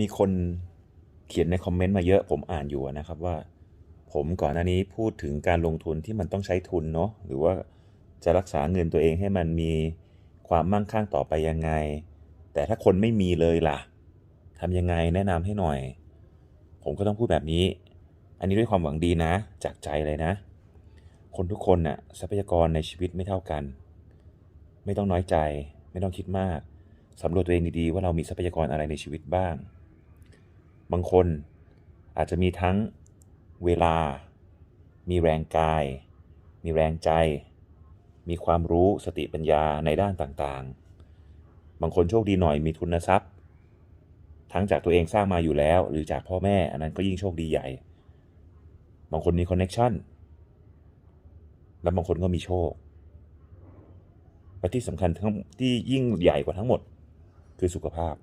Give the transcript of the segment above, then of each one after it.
มีคนเขียนในคอมเมนต์มาเยอะผมอ่านอยู่นะครับว่า ผมก่อนหน้านี้พูดถึงการลงทุนที่มันต้องใช้ทุนเนาะหรือว่าจะรักษาเงินตัวเองให้มันมีความมั่งคั่งต่อไปยังไง แต่ถ้าคนไม่มีเลยล่ะทำยังไงแนะนำให้หน่อย ผมก็ต้องพูดแบบนี้ อันนี้ด้วยความหวังดีนะ จากใจเลยนะ คนทุกคนน่ะทรัพยากรในชีวิตไม่เท่ากัน ไม่ต้องน้อยใจ ไม่ต้องคิดมากสำรวจตัวเองดีๆว่าเรามีทรัพยากรอะไรในชีวิตบ้าง บางคนอาจจะมีทั้งเวลา มีแรงกาย มีแรงใจ มีความรู้สติปัญญาในด้านต่างๆ บางคนโชคดีหน่อยมีทุนทรัพย์ ทั้งจากตัวเองสร้างมาอยู่แล้ว หรือจากพ่อแม่ อันนั้นก็ยิ่งโชคดีใหญ่ บางคนมีคอนเน็ชันและบางคนก็มีโชคและที่สำคัญทั้งที่ยิ่งใหญ่กว่าทั้งหมด คือสุขภาพ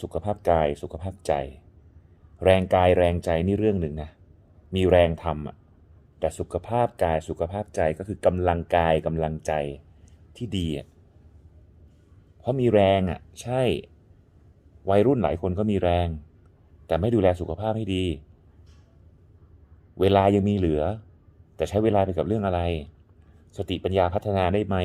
สุขภาพกายสุขภาพใจ แรงกายแรงใจนี่เรื่องหนึ่งนะมีแรงทำอะแต่สุขภาพกายสุขภาพใจก็คือกำลังกายกำลังใจที่ดีอะเพราะมีแรงอะใช่ วัยรุ่นหลายคนก็มีแรง แต่ไม่ดูแลสุขภาพให้ดี เวลายังมีเหลือ แต่ใช้เวลาไปกับเรื่องอะไร สติปัญญาพัฒนาได้ไหม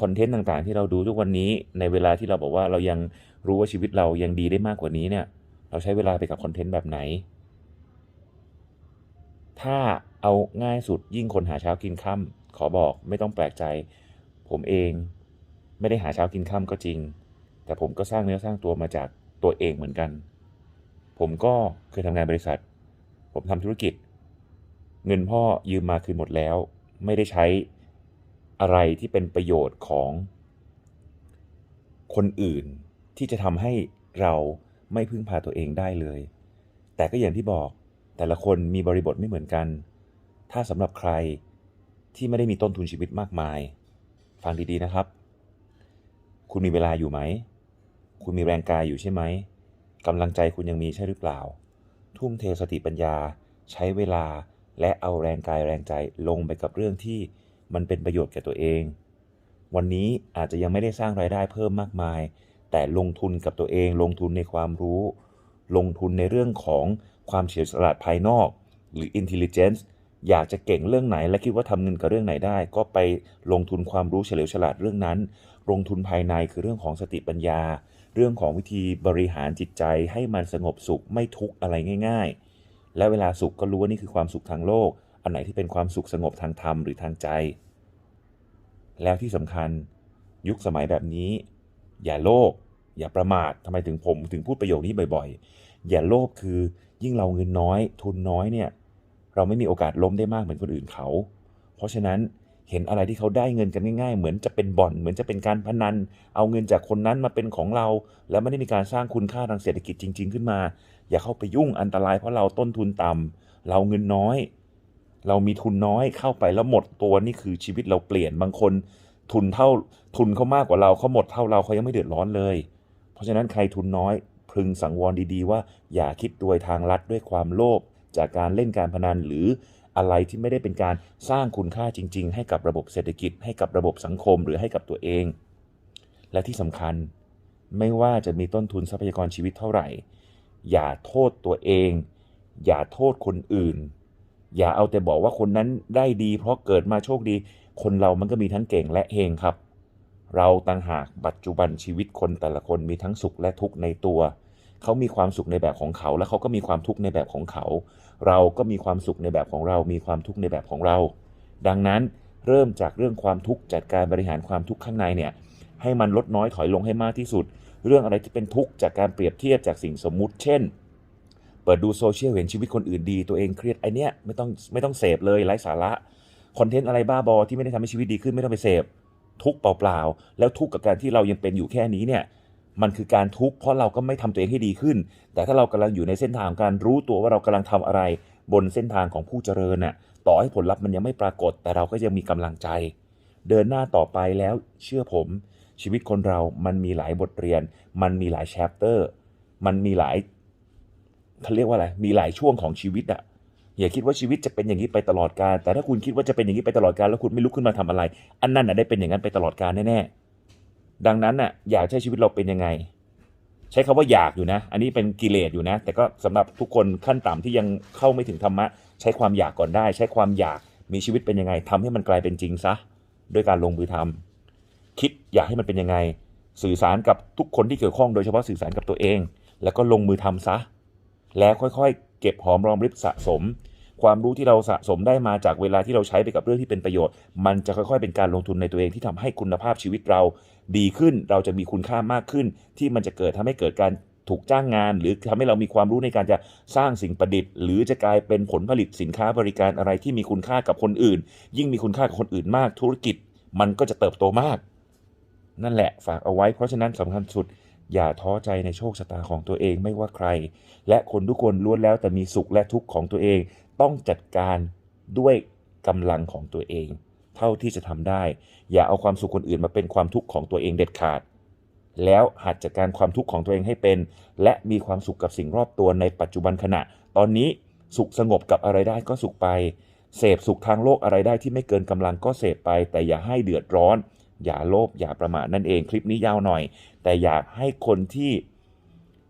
คอนเทนต์ต่างๆ ที่เราดูทุกวันนี้ในเวลาที่เราบอกว่าเรายังรู้ว่าชีวิตเรายังดีได้มากกว่านี้เนี่ยเราใช้เวลาไปกับคอนเทนต์แบบไหน ถ้าเอาง่ายสุดยิ่งคนหาเช้ากินค่ำขอบอกไม่ต้องแปลกใจ ผมเองไม่ได้หาเช้ากินค่ำก็จริง แต่ผมก็สร้างเนื้อสร้างตัวมาจากตัวเองเหมือนกัน ผมก็เคยทำงานบริษัท ผมทำธุรกิจ เงินพ่อยืมมาคืนหมดแล้ว ไม่ได้ใช้ อะไรที่เป็นประโยชน์ของคนอื่นที่จะทำให้เราไม่พึ่งพาตัวเองได้เลย แต่ก็อย่างที่บอกแต่ละคนมีบริบทไม่เหมือนกัน ถ้าสำหรับใครที่ไม่ได้มีต้นทุนชีวิตมากมาย ฟังดีๆนะครับ คุณมีเวลาอยู่ไหม คุณมีแรงกายอยู่ใช่ไหมกำลังใจคุณยังมีใช่หรือเปล่า ทุ่มเทสติปัญญา ใช้เวลาและเอาแรงกายแรงใจลงไปกับเรื่องที่ มันเป็นประโยชน์แก่ตัวเอง วันนี้อาจจะยังไม่ได้สร้างรายได้เพิ่มมากมาย แต่ลงทุนกับตัวเอง ลงทุนในความรู้ ลงทุนในเรื่องของความเฉลียวฉลาดภายนอก หรือ intelligence อยากจะเก่งเรื่องไหนและคิดว่าทำเงินกับเรื่องไหนได้ ก็ไปลงทุนความรู้เฉลียวฉลาดเรื่องนั้น ลงทุนภายในคือเรื่องของสติปัญญา เรื่องของวิธีบริหารจิตใจให้มันสงบสุขไม่ทุกข์อะไรง่าย ๆ และเวลาสุขก็รู้ว่านี่คือความสุขทางโลก อันไหนที่เป็นความสุขสงบทางธรรมหรือทางใจ แล้วที่สำคัญยุคสมัยแบบนี้ อย่าโลภอย่าประมาททำไมถึงผมถึงพูดประโยคนี้บ่อยๆ อย่าโลภคือยิ่งเราเงินน้อย ทุนน้อยเนี่ยเราไม่มีโอกาสล้มได้มากเหมือนคนอื่นเขา เพราะฉะนั้นเห็นอะไรที่เขาได้เงินกันง่าย ๆ เหมือนจะเป็นบ่อน เหมือนจะเป็นการพนัน เอาเงินจากคนนั้นมาเป็นของเรา แล้วไม่ได้มีการสร้างคุณค่าทางเศรษฐกิจจริง ๆ ขึ้นมา อย่าเข้าไปยุ่งอันตรายเพราะเราต้นทุนต่ำเราเงินน้อย เรามีทุนน้อยเข้าไปแล้วหมดตัวนี่คือชีวิตเราเปลี่ยนบางคน ทุนเท่าทุนเขามากกว่าเราเขาหมดเท่าเราเขายังไม่เดือดร้อนเลย เพราะฉะนั้นใครทุนน้อยพึงสังวรดีๆ ว่าอย่าคิดโดยทางลัดด้วยความโลภจากการเล่นการพนันหรืออะไรที่ไม่ได้เป็นการสร้างคุณค่าจริง ๆ ให้กับระบบเศรษฐกิจ ให้กับระบบสังคมหรือให้กับตัวเอง และที่สำคัญไม่ว่าจะมีต้นทุนทรัพยากรชีวิตเท่าไหร่ อย่าโทษตัวเอง อย่าโทษคนอื่น อย่าเอาแต่บอกว่าคนนั้นได้ดี เพราะเกิดมาโชคดี คนเรามันก็มีทั้งเก่งและเฮงครับ เราต่างหากปัจจุบันชีวิตคนแต่ละคนมีทั้งสุขและทุกข์ในตัว เขามีความสุขในแบบของเขา และเขาก็มีความทุกข์ในแบบของเขา เราก็มีความสุขในแบบของเรา มีความทุกข์ในแบบของเรา ดังนั้นเริ่มจากเรื่องความทุกข์จัดการบริหารความทุกข์ข้างในเนี่ยให้มันลดน้อยถอยลงให้มากที่สุด เรื่องอะไรที่เป็นทุกข์จากการเปรียบเทียบจากสิ่งสมมุติ เช่น เปิดดูโซเชียลเห็นชีวิตคนอื่นดี ตัวเองเครียดไอเนี้ยไม่ต้องไม่ต้องเสพเลยไร้สาระคอนเทนต์อะไรบ้าบอที่ไม่ได้ทำให้ชีวิตดีขึ้นไม่ต้องไปเสพทุกเปล่าๆ แล้วทุกกับการที่เรายังเป็นอยู่แค่นี้เนี่ยมันคือการทุกข์เพราะเราก็ไม่ทำตัวเองให้ดีขึ้น แต่ถ้าเรากำลังอยู่ในเส้นทางของการรู้ตัวว่าเรากำลังทำอะไร บนเส้นทางของผู้เจริญน่ะต่อให้ผลลัพธ์มันยังไม่ปรากฏ แต่เราก็ยังมีกำลังใจ เดินหน้าต่อไปแล้วเชื่อผม ชีวิตคนเรามันมีหลายบทเรียน มันมีหลายแชปเตอร์ มันมีหลาย เขาเรียกว่าอะไรมีหลายช่วงของชีวิตอะอย่าคิดว่าชีวิตจะเป็นอย่างนี้ไปตลอดกาลแต่ถ้าคุณคิดว่าจะเป็นอย่างนี้ไปตลอดกาลแล้วคุณไม่ลุกขึ้นมาทำอะไร อันนั้นน่ะได้เป็นอย่างนั้นไปตลอดกาลแน่ๆดังนั้นน่ะอยากใช้ชีวิตเราเป็นยังไง ใช้คำว่าอยากอยู่นะ อันนี้เป็นกิเลสอยู่นะ แต่ก็สำหรับทุกคนขั้นต่ำที่ยังเข้าไม่ถึงธรรมะ ใช้ความอยากก่อนได้ ใช้ความอยากมีชีวิตเป็นยังไงทำให้มันกลายเป็นจริงซะด้วยการลงมือทำคิดอยากให้มันเป็นยังไง สื่อสารกับทุกคนที่เกี่ยวข้องโดยเฉพาะสื่อสารกับตัวเอง แล้วก็ลงมือทำซะ แล้วค่อยๆ เก็บหอมรอมริบสะสม ความรู้ที่เราสะสมได้มาจากเวลาที่เราใช้ไปกับเรื่องที่เป็นประโยชน์ มันจะค่อยๆ เป็นการลงทุนในตัวเองที่ทำให้คุณภาพชีวิตเราดีขึ้น เราจะมีคุณค่ามากขึ้น ที่มันจะเกิดทำให้เกิดการถูกจ้างงาน หรือทำให้เรามีความรู้ในการจะสร้างสิ่งประดิษฐ์ หรือจะกลายเป็นผลผลิตสินค้าบริการอะไรที่มีคุณค่ากับคนอื่น ยิ่งมีคุณค่ากับคนอื่นมาก ธุรกิจ มันก็จะเติบโตมาก นั่นแหละฝากเอาไว้เพราะฉะนั้นสำคัญสุด อย่าท้อใจในโชคชะตาของตัวเองไม่ว่าใคร และคนทุกคนล้วนแล้วแต่มีสุขและทุกข์ของตัวเอง ต้องจัดการด้วยกำลังของตัวเอง เท่าที่จะทำได้ อย่าเอาความสุขคนอื่นมาเป็นความทุกข์ของตัวเองเด็ดขาด แล้วหัดจัดการความทุกข์ของตัวเองให้เป็น และมีความสุขกับสิ่งรอบตัวในปัจจุบันขณะ ตอนนี้สุขสงบกับอะไรได้ก็สุขไปเสพสุขทางโลกอะไรได้ที่ไม่เกินกำลังก็เสพไป แต่อย่าให้เดือดร้อน อย่าโลภอย่าประมาทนั่นเองคลิปนี้ยาวหน่อย แต่อยากให้คนที่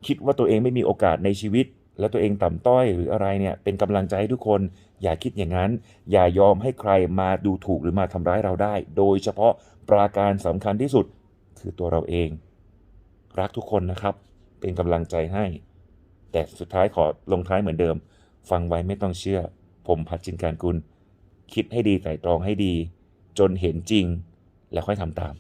คิดว่าตัวเองไม่มีโอกาสในชีวิต แล้วตัวเองต่ำต้อยหรืออะไรเนี่ยเป็นกำลังใจให้ทุกคน อย่าคิดอย่างนั้น อย่ายอมให้ใครมาดูถูกหรือมาทำร้ายเราได้ โดยเฉพาะปราการสำคัญที่สุดคือตัวเราเอง รักทุกคนนะครับ เป็นกำลังใจให้ แต่สุดท้ายขอลงท้ายเหมือนเดิม ฟังไว้ไม่ต้องเชื่อ ผมพัดจินการกุล คิดให้ดีไตร่ตรองให้ดี จนเห็นจริง แล้วค่อยทำตาม